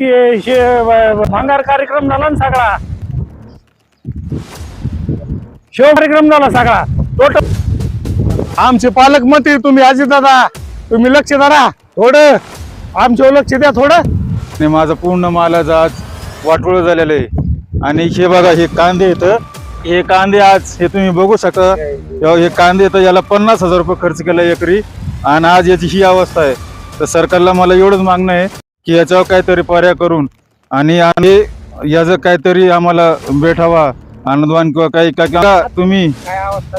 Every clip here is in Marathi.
ते व- भंगार कार्यक्रम झाला ना सगळा. शिव कार्यक्रम झाला सगळा. टोटल आमचे पालकमंत्री तुम्ही अजित दादा तुम्ही लक्ष धरा थोडं. आमच्यावर लक्ष द्या थोडं. आणि माझं पूर्ण मालाचं आज वाटोळं झालेलं आहे. आणि हे बघा हे कांदे येतं हे कांदे आज हे तुम्ही बघू शकता. हे कांदे येतं याला पन्नास हजार रुपये खर्च केला एकरी. आणि आज याची ही अवस्था आहे. तर सरकारला मला एवढंच मागणं आहे. की याच्यावर काहीतरी पर्याय करून आणि आम्ही याचं काहीतरी आम्हाला भेटावा आनंदवान किंवा काही काय तुम्ही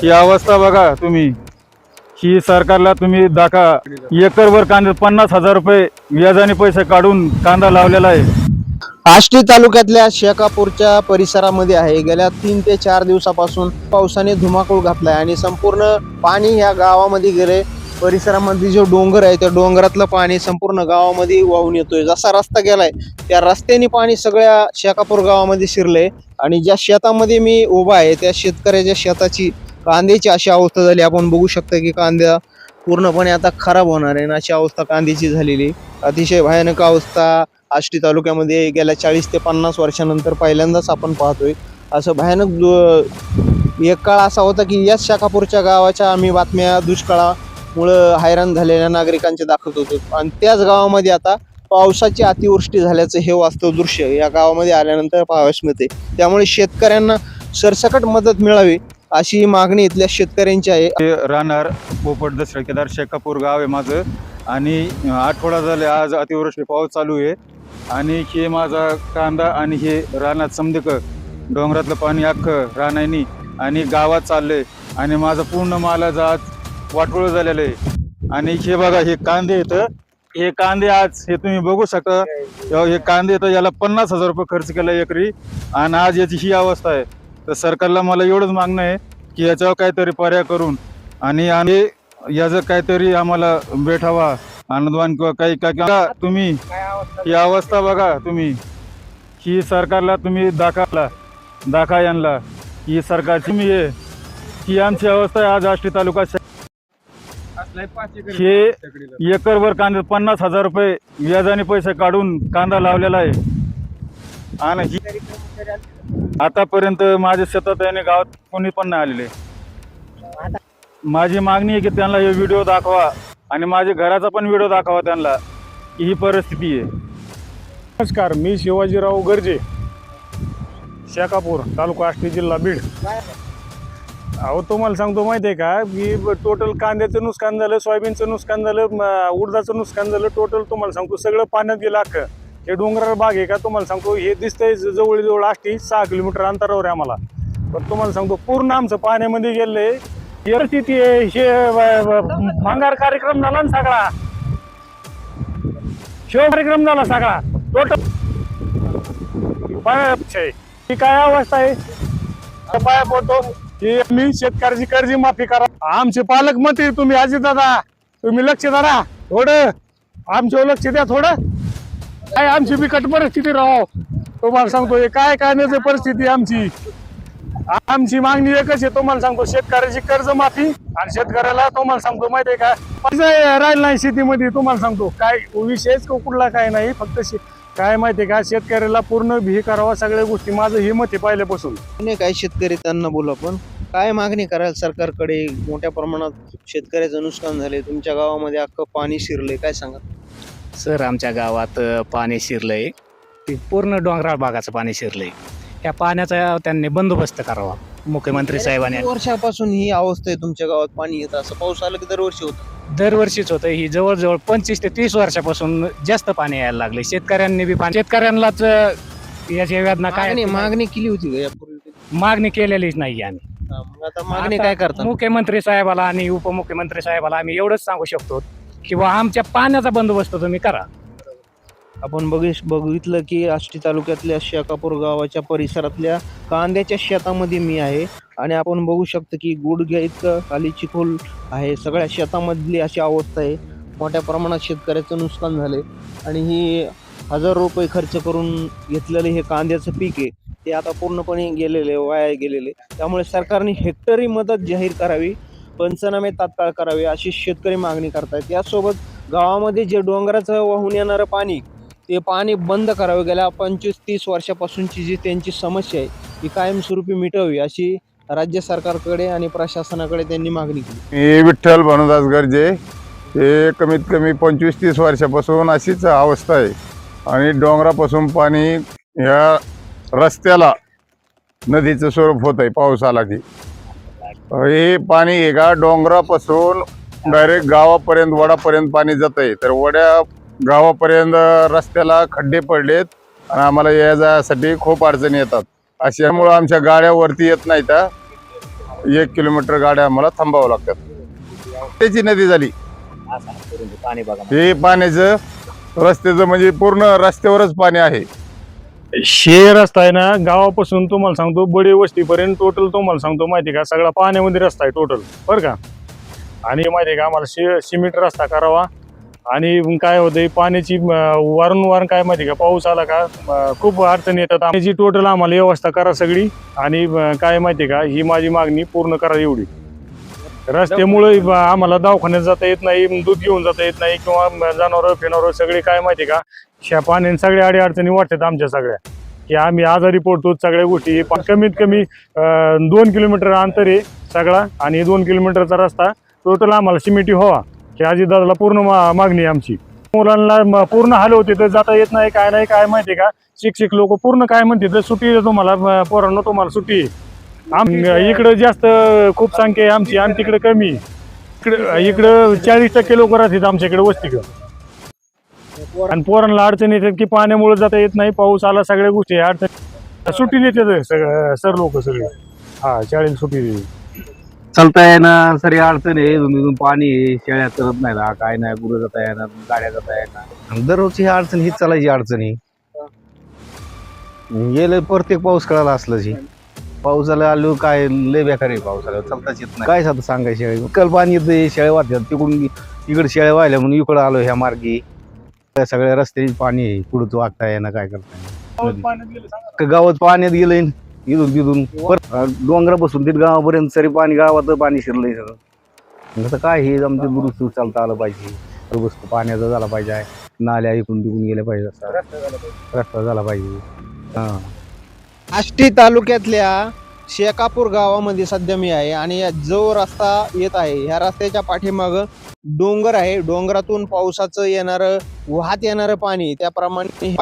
ही अवस्था बघा तुम्ही. ही सरकारला तुम्ही दाखा एकरवर कांदे पन्नास हजार रुपये व्याजाने पैसे काढून कांदा लावलेला आहे. आष्टी तालुक्यातल्या शेकापूरच्या परिसरामध्ये आहे. गेल्या तीन ते चार दिवसापासून पावसाने धुमाकूळ घातलाय आणि संपूर्ण पाणी ह्या गावामध्ये गेले. परिसरामध्ये जो डोंगर आहे त्या डोंगरातलं पाणी संपूर्ण गावामध्ये वाहून येतोय. जसा रस्ता गेलाय त्या रस्त्याने पाणी सगळ्या शेकापूर गावामध्ये शिरलंय. आणि ज्या शेतामध्ये मी उभा आहे त्या शेतकऱ्याच्या शेताची कांद्याची अशी अवस्था झाली. आपण बघू शकतो की कांद्या पूर्णपणे आता खराब होणार आहे. आणि अशी अवस्था कांद्याची झालेली. अतिशय भयानक अवस्था आष्टी तालुक्यामध्ये गेल्या चाळीस ते पन्नास वर्षानंतर पहिल्यांदाच आपण पाहतोय. असं भयानक दु- एक काळ असा होता की याच शाखापूरच्या गावाच्या आम्ही बातम्या दुष्काळा मुळं हैराण झालेल्या नागरिकांचे दाखवत होतो आणि त्याच गावामध्ये आता पावसाची अतिवृष्टी झाल्याचं हे वास्तव दृश्य या गावामध्ये आल्यानंतर पाहावयास मिळते. त्यामुळे शेतकऱ्यांना सरसकट मदत मिळावी अशी मागणी इथल्या शेतकऱ्यांची आहे. हे राहणार पोपट दसरा केदार शेकापूर गाव आहे माझं. आणि आठवडा झाले आज अतिवृष्टी पाऊस चालू आहे. आणि हे माझा कांदा आणि हे रानात समदेक डोंगरातलं पाणी अख्खं रानायनी आणि गावात चाललंय. आणि माझं पूर्ण माला आज वाटोळं झालेलं आहे. आणि हे बघा हे कांदे येतं हे. कांदे आज हे तुम्ही बघू शकता. हे कांदे येतं याला पन्नास हजार रुपये खर्च केला एकरी. आणि आज याची ही अवस्था आहे. तर सरकारला मला एवढंच मागणं आहे की याच्यावर काहीतरी पर्याय करून आणि आम्ही याचं काहीतरी आम्हाला भेटावा. आनंदवान किंवा काही काय बघा तुम्ही ही अवस्था बघा तुम्ही. ही सरकारला तुम्ही दाखवला. दाखा यांना. ही सरकारची मी आहे. ही आमची अवस्था आहे आज आष्टी तालुका हे एकरवर कांदे पन्नास हजार रुपये व्याजाने पैसे काढून कांदा लावलेला आहे. आणि ही आतापर्यंत माझ्या शेतात आणि गावात कोणी पण नाही आलेले. माझी मागणी आहे की त्यांना हे व्हिडिओ दाखवा आणि माझ्या घराचा पण व्हिडिओ दाखवा त्यांना की ही परिस्थिती आहे. नमस्कार मी शिवाजीराव गर्जे शेकापूर तालुका आष्टी जिल्हा बीड. अहो तुम्हाला सांगतो माहिती आहे का? की टोटल कांद्याचं नुकसान झालं सोयाबीनचं नुकसान झालं म, उडदाचं नुकसान झालं. टोटल तुम्हाला सांगतो सगळं पाण्यात गेलं अख्खं. हे डोंगराळ बाग आहे का? तुम्हाला सांगतो हे दिसतंय जवळजवळ आष्टी सहा किलोमीटर अंतरावर आहे आम्हाला. पण तुम्हाला सांगतो पूर्ण आमचं पाण्यामध्ये गेलंय. ही परिस्थिती आहे हे भांगार भंगार कार्यक्रम झाला ना सगळा. शिव कार्यक्रम झाला सगळा. टोटल पाय ही काय अवस्था आहे? आता पाया पडतो. की मी शेतकऱ्याची कर्ज माफी करा. आमचे पालकमंत्री तुम्ही अजित दादा तुम्ही लक्ष धरा थोडं. आमच्यावर लक्ष द्या थोडं. काय आमची बिकट परिस्थिती राहो तुम्हाला सांगतो हे काय काय नाही परिस्थिती आमची? आमची मागणी एकच आहे तुम्हाला सांगतो शेतकऱ्याची कर्ज माफी आणि शेतकऱ्याला तुम्हाला सांगतो माहिती आहे का? राहिलं राहिला नाही शेतीमध्ये तुम्हाला सांगतो. काय विषयच कुठला काय नाही फक्त शे- काय माहिती आहे का? शेतकऱ्याला पूर्ण भी करावा सगळ्या गोष्टी. माझं हे मत आहे पहिल्यापासून. नाही काय शेतकरी त्यांना बोलू आपण. काय मागणी कराल सरकारकडे? मोठ्या प्रमाणात शेतकऱ्याचं नुकसान झाले तुमच्या गावामध्ये अख्खं पाणी शिरले काय सांगा सर आमच्या गावात अ, पाणी शिरलंय. ते पूर्ण डोंगराळ भागाचं पाणी शिरलंय. या पाण्याचा त्यांनी बंदोबस्त करावा मुख्यमंत्री साहेबांनी. वर्षापासून ही अवस्था आहे तुमच्या गावात पाणी येतं. असं पाऊस आला की दरवर्षी होतं. दरवर्षीच होतं ही जवळजवळ पंचवीस ते तीस वर्षापासून जास्त पाणी यायला लागले शेतकऱ्यांनी बी पाणी शेतकऱ्यांनाच अ, याची वेदना काय मागणी मागणी केली होती का यापूर्वी? कधी? मागणी केलेलीच नाही आम्ही. हा, मग आता मागणी आता काय करता? मुख्यमंत्री साहेबाला आणि उपमुख्यमंत्री साहेबाला आम्ही एवढंच सांगू शकतो किंवा आमच्या पाण्याचा बंदोबस्त तुम्ही करा. आपण बघित बघितलं की आष्टी तालुक्यातल्या शेकापूर गावाच्या परिसरातल्या कांद्याच्या शेतामध्ये मी आहे. आणि आपण बघू शकतो की गुडघ्या इतकं खाली चिखोल आहे. सगळ्या शेतामधली अशी अवस्था आहे. मोठ्या प्रमाणात शेतकऱ्याचं नुकसान झाले आणि ही हजार रुपये खर्च करून घेतलेले हे कांद्याचं पीक आहे. ते आता पूर्णपणे गेलेले वाया गेलेले. त्यामुळे सरकारने हेक्टरी मदत जाहीर करावी पंचनामे तात्काळ करावे अशी शेतकरी मागणी करतायत. यासोबत गावामध्ये जे डोंगराचं वाहून येणारं पाणी ते पाणी बंद करावे. गेल्या पंचवीस तीस वर्षापासूनची जी त्यांची समस्या आहे ती कायमस्वरूपी मिटवावी अशी राज्य सरकारकडे आणि प्रशासनाकडे त्यांनी मागणी केली. मी विठ्ठल भानुदास गर्जे हे कमीत कमी पंचवीस तीस वर्षापासून अशीच अवस्था आहे. आणि डोंगरापासून पाणी ह्या रस्त्याला नदीचं स्वरूप होत आहे पाऊस आला की. हे पाणी हे का डोंगरापासून डायरेक्ट गावापर्यंत वडापर्यंत पाणी जात आहे तर वड्या गावापर्यंत रस्त्याला खड्डे पडलेत आणि आम्हाला या जायसाठी खूप अडचणी येतात. अशामुळं आमच्या गाड्या वरती येत नाहीत एक किलोमीटर गाड्या आम्हाला थांबावं लागतात. त्याची नदी झाली. पाणी बघा हे पाण्याचं रस्त्याचं म्हणजे पूर्ण रस्त्यावरच पाणी आहे. शे रस्ता आहे ना गावापासून तुम्हाला सांगतो बडे वस्तीपर्यंत टोटल तुम्हाला सांगतो माहिती का? सगळा पाण्यामध्ये रस्ता आहे टोटल बरं का? आणि माहिती आहे का आम्हाला शे सिमेंट रस्ता करावा. आणि काय होतंय पाण्याची वारंवारण वारंवार काय माहिती का पाऊस आला का खूप अडचणी येतात. पाण्याची टोटल आम्हाला व्यवस्था करा सगळी आणि काय माहिती का ही माझी मागणी पूर्ण करा एवढी. रस्त्यामुळे आम्हाला दवाखान्यात जाता येत नाही दूध घेऊन जाता येत नाही किंवा जनावर फिनावर सगळे काय माहिती का ह्या पाण्याने सगळ्या अडी अडचणी वाटतात आमच्या सगळ्या. की आम्ही आजारी पडतो सगळ्या गोष्टी. पण कमीत कमी दोन किलोमीटर अंतर आहे सगळा आणि दोन किलोमीटरचा रस्ता. टोटल आम्हाला सिमेंटी व्हावा की अजितदादाला पूर्ण मा- मागणी आहे आमची. मुलांना म- पूर्ण हाल होते तर जाता येत नाही काय नाही काय माहिती का? शिक्षक लोक पूर्ण काय म्हणते तर सुट्टी आहे तुम्हाला म- तुम्हाला सुट्टी आहे. आम इकडं जास्त खूप संख्या आहे आमची आणि तिकडे कमी इकडं इकडं चाळीस टक्के लोक राहतात आमच्या इकडे वस्तीकडं. आणि पोरांना अडचण येतात की पाण्यामुळे जाता येत नाही पाऊस आला सगळ्या गोष्टी आहे, अडचण सुट्टी देतात सगळं सर लोक सगळे. हा शाळेला सुट्टी देते. चालता येणार सरी अडचण आहे इथून इथून पाणी आहे शेळ्या चरत नाही ना काय नाही गुरं जाता येणार गाड्या जाता येणार दररोजची ही अडचण हीच चालायची अडचण ही गेलं प्रत्येक पाऊस कळाला असलं जी पावसाला आलो काय लय बेकार आहे पावसाला चालताच येत नाही. काय साधं सांगायचं शेळी कल पाणी येतं शेळ्या वाहतात तिकडून इकडे शेळ्या वाहिल्या म्हणून इकडं आलो ह्या मार्गी. सगळ्या रस्त्याने पाणी आहे पुढं वागता येणार काय करता येणार गावात पाण्यात गेलंय इथून तिथून परत डोंगरापासून तिथे गावापर्यंत सरी पाणी गावात पाणी शिरलंय सगळं. आता काय हे आमचं दुरुस्त चालता आलं पाहिजे. दुरुस्त पाण्याचा झाला पाहिजे. नाल्या इकडून तिकडून गेल्या पाहिजे असा रस्ता झाला पाहिजे. हा. आष्टी तालुक्यातल्या शेकापूर गावामध्ये सध्या मी आहे आणि या जो रस्ता येत आहे ह्या रस्त्याच्या पाठीमागं डोंगर आहे. डोंगरातून पावसाचं येणारं वाहत येणारं पाणी त्याप्रमाणे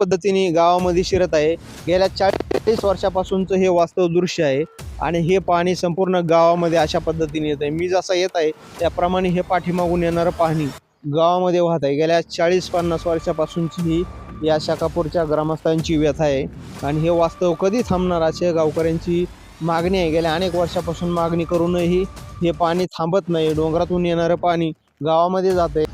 पद्धतीने गावामध्ये शिरत आहे. गेल्या चाळीस वर्षापासूनचं हे वास्तव दृश्य आहे आणि हे पाणी संपूर्ण गावामध्ये अशा पद्धतीने येत आहे मी जसं येत आहे त्याप्रमाणे हे पाठीमागून येणारं पाणी गावामध्ये वाहत आहे. गेल्या चाळीस पन्नास वर्षापासूनची ही या शाकापूरच्या ग्रामस्थांची व्यथा आहे आणि हे वास्तव कधी थांबणार असे गावकऱ्यांची मागणी आहे. गेल्या अनेक वर्षापासून मागणी करूनही हे पाणी थांबत नाही. डोंगरातून येणारं पाणी गावामध्ये जात आहे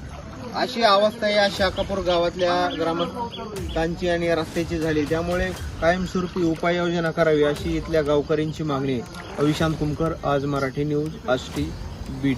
अशी अवस्था या शाकापूर गावातल्या ग्रामस्थांची आणि रस्त्याची झाली. त्यामुळे कायमस्वरूपी उपाययोजना करावी अशी इथल्या गावकऱ्यांची मागणी आहे. अविशांत कुमकर आज मराठी न्यूज आष्टी बीड.